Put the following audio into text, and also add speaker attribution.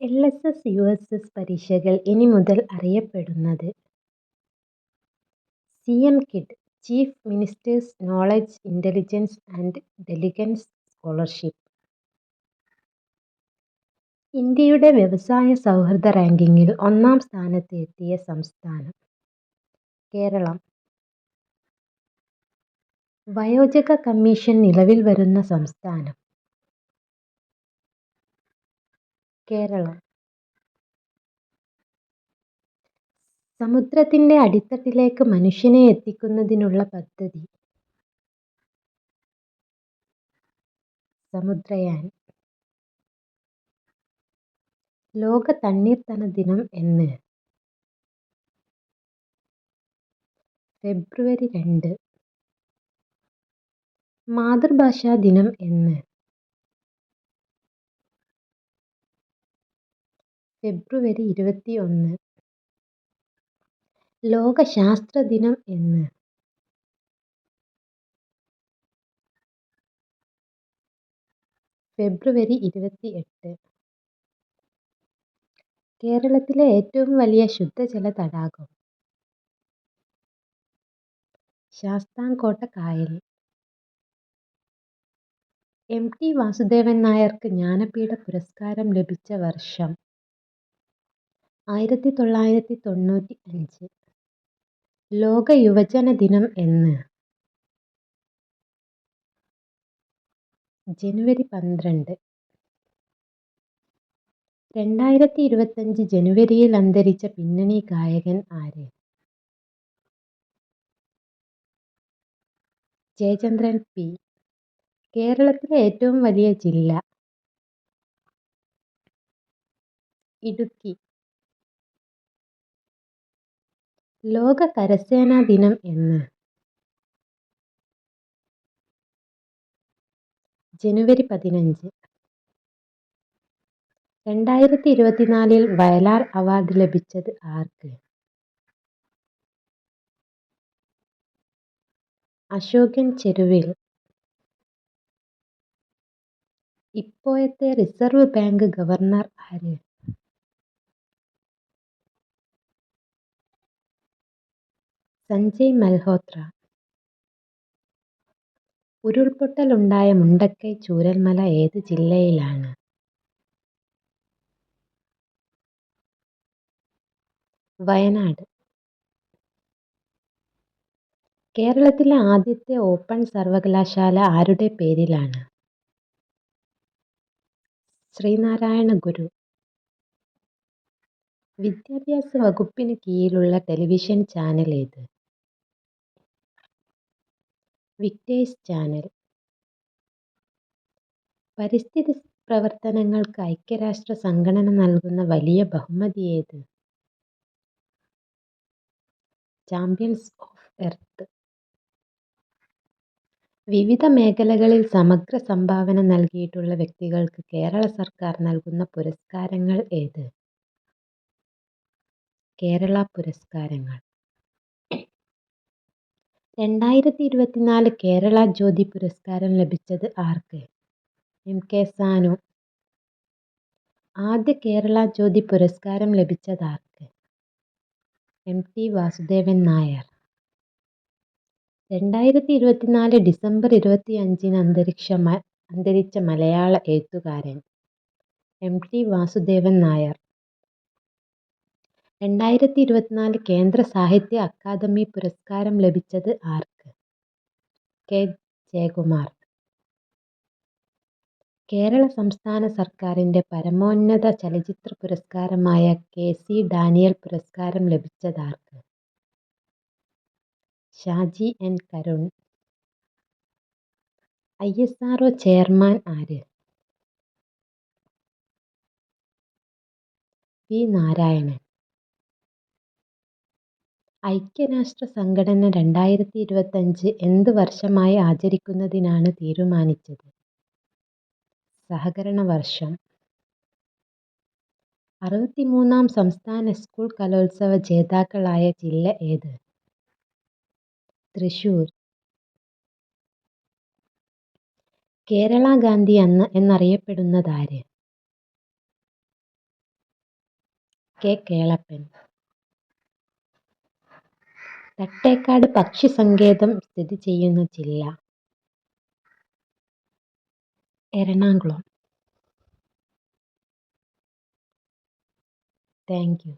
Speaker 1: L. S. S., U. S. S. പരീക്ഷകൾ ഇനി മുതൽ അറിയപ്പെടുന്നത് C. M. KID chief ministers knowledge intelligence and diligence scholarship. ഇന്ത്യയുടെ വ്യവസായ സൗഹൃദ റാങ്കിങ്ങിൽ ഒന്നാം സ്ഥാനത്ത് എത്തിയ സംസ്ഥാനം കേരളം. വയോജക കമ്മീഷൻ നിലവിൽ വരുന്ന സംസ്ഥാനം കേരളം. സമുദ്രത്തിന്റെ അടിത്തട്ടിലേക്ക് മനുഷ്യനെ എത്തിക്കുന്നതിനുള്ള പദ്ധതി സമുദ്രയാൻ. ലോക തണ്ണീർത്തട ദിനം എന്ന് ഫെബ്രുവരി രണ്ട്. മാതൃഭാഷാ ദിനം എന്ന് ഫെബ്രുവരി ഇരുപത്തിയൊന്ന്. ലോക ശാസ്ത്ര ദിനം എന്ന് ഫെബ്രുവരി ഇരുപത്തിയെട്ട്. കേരളത്തിലെ ഏറ്റവും വലിയ ശുദ്ധജല തടാകം ശാസ്താംകോട്ട കായൽ. എം. ടി. വാസുദേവൻ നായർക്ക് ജ്ഞാനപീഠ പുരസ്കാരം ലഭിച്ച വർഷം ആയിരത്തി തൊള്ളായിരത്തി തൊണ്ണൂറ്റി അഞ്ച് ലോക യുവജന ദിനം എന്ന് ജനുവരി പന്ത്രണ്ട്. രണ്ടായിരത്തി ഇരുപത്തഞ്ച് ജനുവരിയിൽ അന്തരിച്ച പിന്നണി ഗായകൻ ആര്? ജയചന്ദ്രൻ പി. കേരളത്തിലെ ഏറ്റവും വലിയ ജില്ല ഇടുക്കി. ലോക കരസേനാ ദിനം എന്ന് ജനുവരി പതിനഞ്ച്. രണ്ടായിരത്തി ഇരുപത്തിനാലിൽ വയലാർ അവാർഡ് ലഭിച്ചത് ആർക്ക്? അശോകൻ ചെരുവിൽ. ഇപ്പോഴത്തെ റിസർവ് ബാങ്ക് ഗവർണർ ആര്? സഞ്ജയ് മൽഹോത്ര. ഉരുൾപൊട്ടലുണ്ടായ മുണ്ടക്കൈ ചൂരൽമല ഏത് ജില്ലയിലാണ്? വയനാട്. കേരളത്തിലെ ആദ്യത്തെ ഓപ്പൺ സർവകലാശാല ആരുടെ പേരിലാണ്? ശ്രീനാരായണ ഗുരു. വിദ്യാഭ്യാസ വകുപ്പിന് കീഴിലുള്ള ടെലിവിഷൻ ചാനൽ ഏത്? Victers channel. പരിസ്ഥിതി പ്രവർത്തനങ്ങൾക്ക് ഐക്യരാഷ്ട്ര സംഘടന നൽകുന്ന വലിയ ബഹുമതി ഏത്? Champions of earth. വിവിധ മേഖലകളിൽ സമഗ്ര സംഭാവന നൽകിയിട്ടുള്ള വ്യക്തികൾക്ക് കേരള സർക്കാർ നൽകുന്ന പുരസ്കാരങ്ങൾ ഏത്? കേരള പുരസ്കാരങ്ങൾ. രണ്ടായിരത്തി ഇരുപത്തിനാല് കേരള ജ്യോതി പുരസ്കാരം ലഭിച്ചത് ആർക്ക്? എം. കെ. സാനു. ആദ്യ കേരള ജ്യോതി പുരസ്കാരം ലഭിച്ചതാർക്ക്? എം. ടി. വാസുദേവൻ നായർ. രണ്ടായിരത്തി ഇരുപത്തിനാല് ഡിസംബർ ഇരുപത്തിയഞ്ചിന് അന്തരിച്ച മലയാള എഴുത്തുകാരൻ? എം. ടി. വാസുദേവൻ നായർ. രണ്ടായിരത്തി ഇരുപത്തിനാല് കേന്ദ്ര സാഹിത്യ അക്കാദമി പുരസ്കാരം ലഭിച്ചത് ആർക്ക്? കെ. ജയകുമാർ. കേരള സംസ്ഥാന സർക്കാരിന്റെ പരമോന്നത ചലച്ചിത്ര പുരസ്കാരമായ കെ. സി. ഡാനിയൽ പുരസ്കാരം ലഭിച്ചതാർക്ക്? Shaji N. Karun. I. S. R. O chairman ആര്? വി. നാരായണൻ. ഐക്യരാഷ്ട്ര സംഘടന രണ്ടായിരത്തി ഇരുപത്തഞ്ച് എന്ത് വർഷമായി ആചരിക്കുന്നതിനാണ് തീരുമാനിച്ചത്? സഹകരണ വർഷം. അറുപത്തിമൂന്നാം സംസ്ഥാന സ്കൂൾ കലോത്സവ ജേതാക്കളായ ജില്ല ഏത്? തൃശൂർ. കേരള ഗാന്ധി എന്നറിയപ്പെടുന്നതാര്? കെ കേളപ്പൻ തട്ടേക്കാട് പക്ഷി സങ്കേതം സ്ഥിതി ചെയ്യുന്ന ജില്ല. എറണാകുളം. Thank you